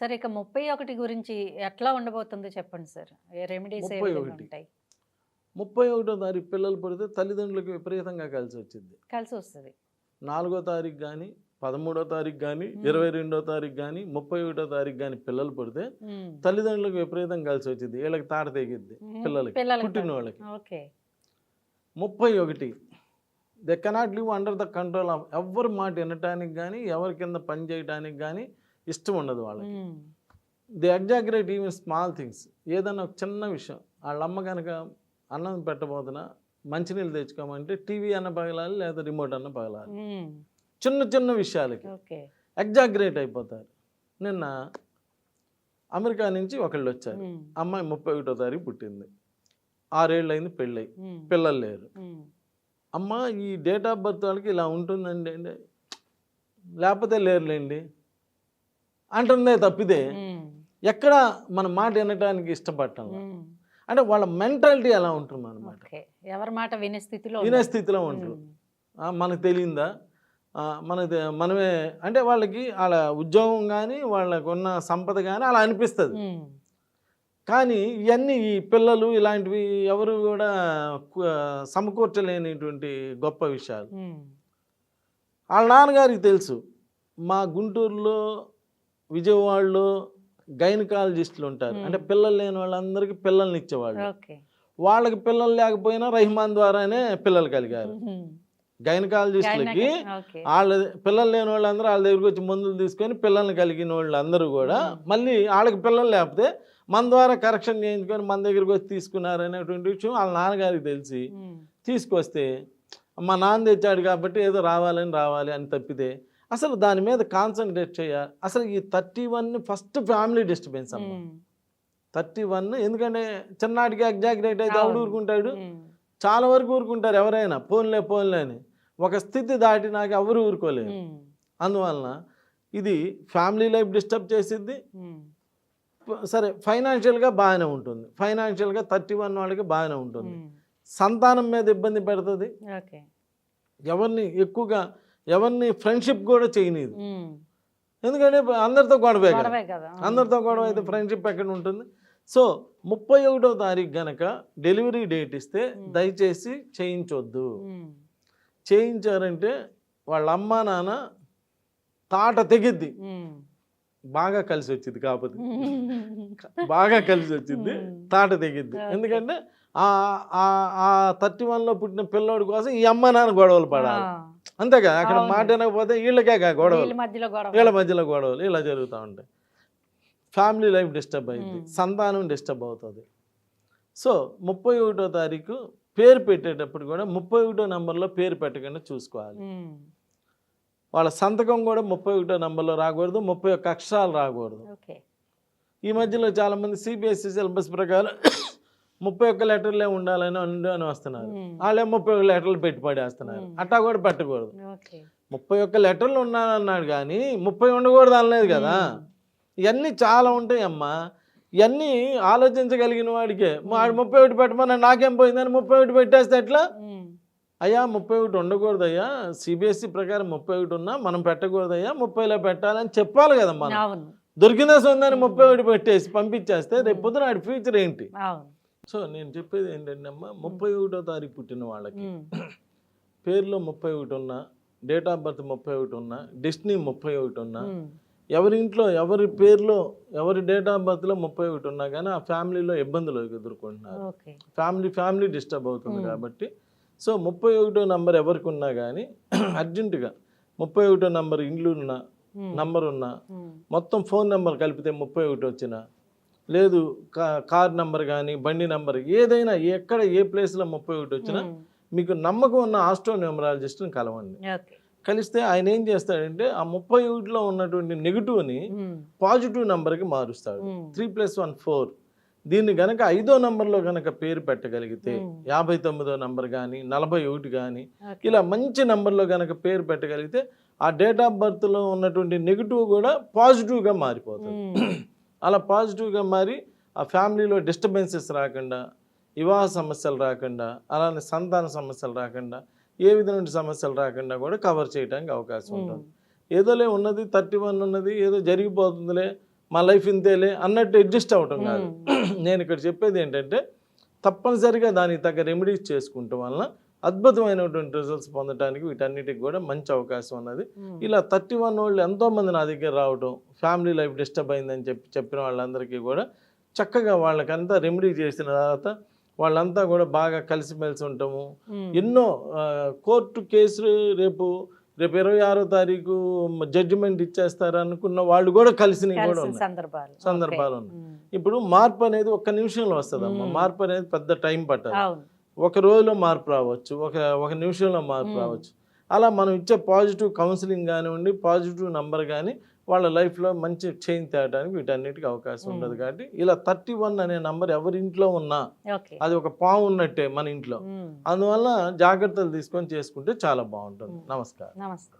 సరే ఇక ముప్పై ఒకటి గురించి ఎట్లా ఉండబోతుందో చెప్పండి సార్? ఏ రెమెడీస్ ముప్పై ఒకటి. ఉంటాయి? ముప్పై ఒకటో తారీఖు పిల్లలు పడితే తల్లిదండ్రులకు విపరీతంగా కలిసి వచ్చింది. కలిసి వస్తుంది. నాలుగో తారీఖు కానీ పదమూడో తారీఖు కానీ ఇరవై రెండో తారీఖు కానీ ముప్పై ఒకటో తారీఖు కానీ పిల్లలు పడితే తల్లిదండ్రులకు విపరీతం కలిసి వచ్చింది. వీళ్ళకి తాట తెగిద్ది పిల్లలకి పుట్టిన వాళ్ళకి. ముప్పై ఒకటి. They cannot live under the control of ఎవరి మాట వినటానికి కానీ ఎవరి కింద పని చేయడానికి కానీ ఇష్టం ఉండదు వాళ్ళకి. They exaggerate even small things. ఏదైనా ఒక చిన్న విషయం వాళ్ళ అమ్మ కనుక అన్నం పెట్టబోతున్నా మంచినీళ్ళు తెచ్చుకోమంటే టీవీ అన్న పగలాలి లేదా రిమోట్ అన్న పగలాలి. చిన్న చిన్న విషయాలకి. ఎగ్జాగ్రేట్ అయిపోతారు. నిన్న అమెరికా నుంచి ఒకళ్ళు వచ్చారు. అమ్మాయి ముప్పై ఒకటో తారీఖు పుట్టింది. ఆరేళ్ళు అయింది పెళ్ళై పిల్లలు లేరు. అమ్మ ఈ డేట్ ఆఫ్ బర్త్ వాళ్ళకి ఇలా ఉంటుందండి. లేకపోతే లేరులేండి. అంటుందే తప్పిదే ఎక్కడ మన మాట వినటానికి ఇష్టపడటం అంటే వాళ్ళ మెంటాలిటీ ఎలా ఉంటుంది అనమాట ఎవరి మాట వినే స్థితిలో వినే. స్థితిలో ఉంటారు. మనకు తెలియందా ఆ, మనది మనమే అంటే వాళ్ళకి వాళ్ళ ఉద్యోగం కానీ వాళ్ళకు ఉన్న సంపద కానీ అలా అనిపిస్తుంది. కానీ ఇవన్నీ ఈ పిల్లలు ఇలాంటివి ఎవరు కూడా సమకూర్చలేనిటువంటి గొప్ప విషయాలు. వాళ్ళ నాన్నగారికి తెలుసు మా గుంటూరులో విజయవాడలో గైనకాలజిస్టులు ఉంటారు. అంటే పిల్లలు లేని వాళ్ళందరికీ పిల్లల్ని ఇచ్చేవాళ్ళు వాళ్ళకి పిల్లలు లేకపోయినా రహిమాన్ ద్వారానే పిల్లలు కలిగారు. గైనకాలజిస్టులకి వాళ్ళ పిల్లలు లేని వాళ్ళందరూ వాళ్ళ దగ్గరికి వచ్చి మందులు తీసుకొని పిల్లల్ని కలిగిన వాళ్ళందరూ కూడా. మళ్ళీ వాళ్ళకి పిల్లలు లేకపోతే మన ద్వారా కరెక్షన్ చేయించుకొని మన దగ్గరికి వచ్చి తీసుకున్నారు అనేటువంటి విషయం వాళ్ళ నాన్నగారికి తెలిసి. తీసుకొస్తే మా నాన్న తెచ్చాడు కాబట్టి ఏదో రావాలని రావాలి అని తప్పితే అసలు దాని మీద కాన్సన్ట్రేట్ చేయాలి అసలు ఈ thirty one first family disturbance అమ్మ. థర్టీ వన్ ఎందుకంటే చిన్నాటికి ఎగ్జాగ్రేట్ అయితే ఆవిడ. ఊరుకుంటాడు. చాలా వరకు ఊరుకుంటారు ఎవరైనా. పోన్లే పోన్లే అని. ఒక స్థితి దాటి నాకు ఎవరు ఊరుకోలేరు. ఉమ్. అందువలన ఇది ఫ్యామిలీ లైఫ్ డిస్టర్బ్ చేసిద్ది. సరే ఫైనాన్షియల్గా బాగానే ఉంటుంది. ఫైనాన్షియల్గా థర్టీ వన్ వాళ్ళకి బాగానే ఉంటుంది. సంతానం మీద ఇబ్బంది పెడుతుంది. ఎవరిని ఎక్కువగా ఎవరిని ఫ్రెండ్షిప్ కూడా చేయనీదు. ఎందుకంటే అందరితో గొడవే కదా అందరితో గొడవ అయితే ఫ్రెండ్షిప్ ఎక్కడ ఉంటుంది సో ముప్పై ఒకటో తారీఖు గనక డెలివరీ డేట్ ఇస్తే. దయచేసి చేయించొద్దు. చేయించారంటే వాళ్ళ అమ్మ నాన్న తాట తెగిద్ది. బాగా కలిసి వచ్చింది కాకపోతే. బాగా కలిసి వచ్చింది. తాట తెగిద్ది. ఎందుకంటే ఆ థర్టీ వన్లో పుట్టిన పిల్లోడి కోసం ఈ అమ్మ నాన్న గొడవలు పడాలి. అంతేగా అక్కడ. మాట వినకపోతే వీళ్ళకే గొడవలు. వీళ్ళ మధ్యలో గొడవలు. ఇలా జరుగుతూ ఉంటాయి. ఫ్యామిలీ లైఫ్ డిస్టర్బ్ అయింది. సంతానం డిస్టర్బ్ అవుతుంది. సో ముప్పై ఒకటో తారీఖు పేరు పెట్టేటప్పుడు కూడా ముప్పై ఒకటో నెంబర్లో పేరు పెట్టకుండా చూసుకోవాలి. వాళ్ళ సంతకం కూడా ముప్పై ఒకటో నెంబర్లో రాకూడదు. ముప్పై ఒక్క అక్షరాలు రాకూడదు. ఈ మధ్యలో చాలామంది సిబిఎస్ఈ సిలబస్ ప్రకారం ముప్పై ఒక్క లెటర్లే ఉండాలని ఉండు అని వస్తున్నారు. వాళ్ళే ముప్పై ఒక్క లెటర్లు పెట్టి పడేస్తున్నారు Hmm. అట్టా కూడా పెట్టకూడదు. ముప్పై ఒక్క లెటర్లు ఉన్నానన్నాడు కానీ ముప్పై ఉండకూడదు అనలేదు కదా. ఇవన్నీ చాలా ఉంటాయి అమ్మా. ఇవన్నీ ఆలోచించగలిగిన వాడికే. వాడు ముప్పై ఒకటి పెట్టమని నాకేం పోయిందని ముప్పై ఒకటి పెట్టేస్తే ఎట్లా. అయ్యా ముప్పై ఒకటి ఉండకూడదు అయ్యా సిబిఎస్ఈ ప్రకారం ముప్పై ఒకటి ఉన్నా మనం పెట్టకూడదు అయ్యా ముప్పైలో పెట్టాలని చెప్పాలి కదా మనం. అవును. దొరికిన సొందని ముప్పై ఒకటి పెట్టేసి పంపించేస్తే రేపు పొద్దున వాడి ఫ్యూచర్ ఏంటి? సో నేను చెప్పేది ఏంటంటే అమ్మా ముప్పై ఒకటో తారీఖు పుట్టిన వాళ్ళకి. పేరులో ముప్పై ఒకటి ఉన్నా డేట్ ఆఫ్ బర్త్ ముప్పై ఒకటి ఉన్నా డెస్టినీ ముప్పై ఒకటి ఉన్నా. ఎవరి ఇంట్లో ఎవరి పేరులో ఎవరి డేట్ ఆఫ్ బర్త్లో ముప్పై ఒకటి ఉన్నా కానీ ఆ ఫ్యామిలీలో ఇబ్బందులు ఎదుర్కొంటున్నారు ఫ్యామిలీ ఫ్యామిలీ డిస్టర్బ్ అవుతుంది. కాబట్టి సో ముప్పై ఒకటో నంబర్ ఎవరికి ఉన్నా కానీ అర్జెంటుగా ముప్పై ఒకటో నంబర్ ఇండ్లు ఉన్న. నంబర్ ఉన్నా. మొత్తం ఫోన్ నెంబర్ కలిపితే ముప్పై ఒకటి వచ్చిన లేదు కా కార్ నెంబర్ కానీ బండి నెంబర్ ఏదైనా ఎక్కడ ఏ ప్లేస్లో ముప్పై ఒకటి వచ్చినా. మీకు నమ్మకం ఉన్న ఆస్ట్రో న్యూమరాలజిస్ట్ని కలవండి కలిస్తే ఆయన ఏం చేస్తాడంటే ఆ ముప్పై ఒకటిలో ఉన్నటువంటి నెగిటివ్ని. పాజిటివ్ నెంబర్కి మారుస్తాడు. త్రీ ప్లస్ వన్ ఫోర్ దీన్ని గనక ఐదో నంబర్లో గనక పేరు పెట్టగలిగితే. యాభై తొమ్మిదో నంబర్ కానీ నలభై ఒకటి కానీ. ఇలా మంచి నంబర్లో గనక పేరు పెట్టగలిగితే ఆ డేట్ ఆఫ్ బర్త్లో ఉన్నటువంటి నెగిటివ్ కూడా పాజిటివ్గా మారిపోతుంది. అలా పాజిటివ్గా మారి ఆ ఫ్యామిలీలో డిస్టర్బెన్సెస్ రాకుండా వివాహ సమస్యలు రాకుండా అలానే సంతాన సమస్యలు రాకుండా ఏ విధమైన సమస్యలు రాకుండా కూడా కవర్ చేయడానికి అవకాశం ఉంటుంది. ఏదోలే ఉన్నది థర్టీ వన్ ఉన్నది ఏదో జరిగిపోతుందిలే మా లైఫ్ ఇంతేలే అన్నట్టు అడ్జస్ట్ అవ్వటం కాదు. నేను ఇక్కడ చెప్పేది ఏంటంటే తప్పనిసరిగా దానికి తగ్గ రెమెడీస్ చేసుకుంటాం వలన అద్భుతమైనటువంటి రిజల్ట్స్ పొందడానికి వీటన్నిటికి కూడా మంచి అవకాశం ఉన్నది ఇలా థర్టీ వన్ వాళ్ళు ఎంతోమంది నా దగ్గర రావటం ఫ్యామిలీ లైఫ్ డిస్టర్బ్ అయిందని చెప్పి చెప్పిన వాళ్ళందరికీ కూడా చక్కగా వాళ్ళకంతా రెమెడీ చేసిన తర్వాత వాళ్ళంతా కూడా బాగా కలిసిమెలిసి ఉంటాము ఎన్నో కోర్టు కేసులు రేపు రేపు ఇరవై ఆరో తారీఖు జడ్జిమెంట్ ఇచ్చేస్తారు అనుకున్న వాళ్ళు కూడా కలిసినవి కూడా సందర్భాలు. సందర్భాలు. ఉన్నాయి. ఇప్పుడు మార్పు అనేది ఒక్క నిమిషంలో వస్తుందమ్మా. మ్మ్. మార్పు అనేది పెద్ద టైం పట్టదు ఒక రోజులో మార్పు రావచ్చు ఒక ఒక నిమిషంలో మార్పు. రావచ్చు అలా మనం ఇచ్చే పాజిటివ్ కౌన్సిలింగ్ కానివ్వండి పాజిటివ్ నంబర్ కానీ వాళ్ళ లైఫ్లో మంచి చేంజ్ తేయడానికి వీటన్నిటికీ అవకాశం ఉండదు. కాబట్టి ఇలా థర్టీ వన్ అనే నంబర్ ఎవరి ఇంట్లో ఉన్నా అది ఒక పాము ఉన్నట్టే మన ఇంట్లో. అందువల్ల జాగ్రత్తలు తీసుకొని చేసుకుంటే చాలా బాగుంటుంది. నమస్కారం నమస్తే